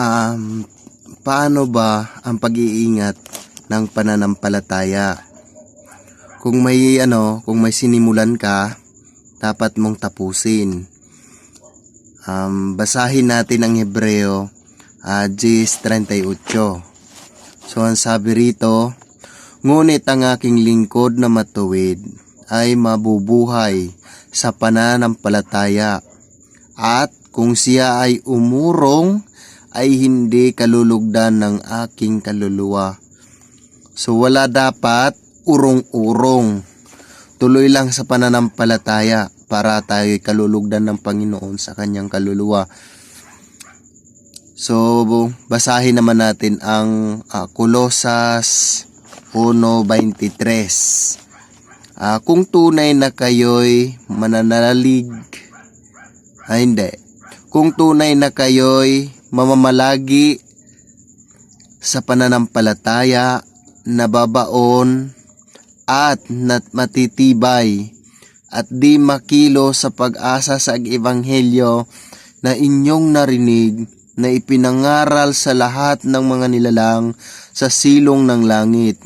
Um, paano ba ang pag-iingat ng pananampalataya? Kung may ano, kung may sinimulan ka, dapat mong tapusin. Um, basahin natin ang Hebreo uh, 10.38. So ang sabi rito, Ngunit ang aking lingkod na matuwid ay mabubuhay sa pananampalataya at kung siya ay umurong ay hindi kalulugdan ng aking kaluluwa. So wala dapat urong-urong. Tuloy lang sa pananampalataya para tayo kalulugdan ng Panginoon sa kanyang kaluluwa. So basahin naman natin ang uh, Kolosas 1.23 Ah, Kung tunay na kayo'y mananalig, ay hindi. Kung tunay na kayo'y mamamalagi sa pananampalataya, nababaon at matitibay at di makilo sa pag-asa sa ebanghelyo na inyong narinig na ipinangaral sa lahat ng mga nilalang sa silong ng langit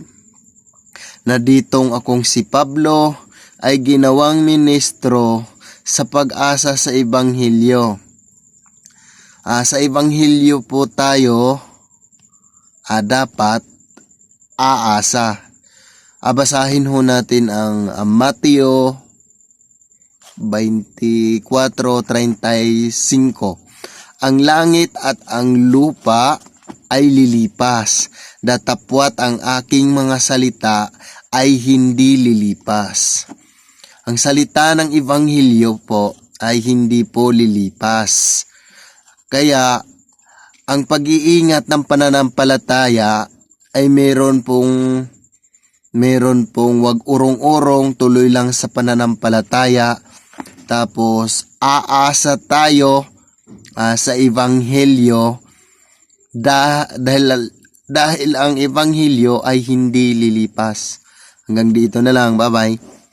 na ditong akong si Pablo ay ginawang ministro sa pag-asa sa Ebanghelyo. Ah, sa Ebanghelyo po tayo ah, dapat aasa. Abasahin ho natin ang ah, Mateo 24:35. Ang langit at ang lupa ay lilipas, datapwat ang aking mga salita ay hindi lilipas. Ang salita ng Ebanghelyo po ay hindi po lilipas. Kaya, ang pag-iingat ng pananampalataya ay meron pong meron pong wag urong-urong tuloy lang sa pananampalataya tapos aasa tayo ah, sa ebanghelyo da, dahil dahil ang ebanghelyo ay hindi lilipas. Hanggang dito na lang. Bye-bye.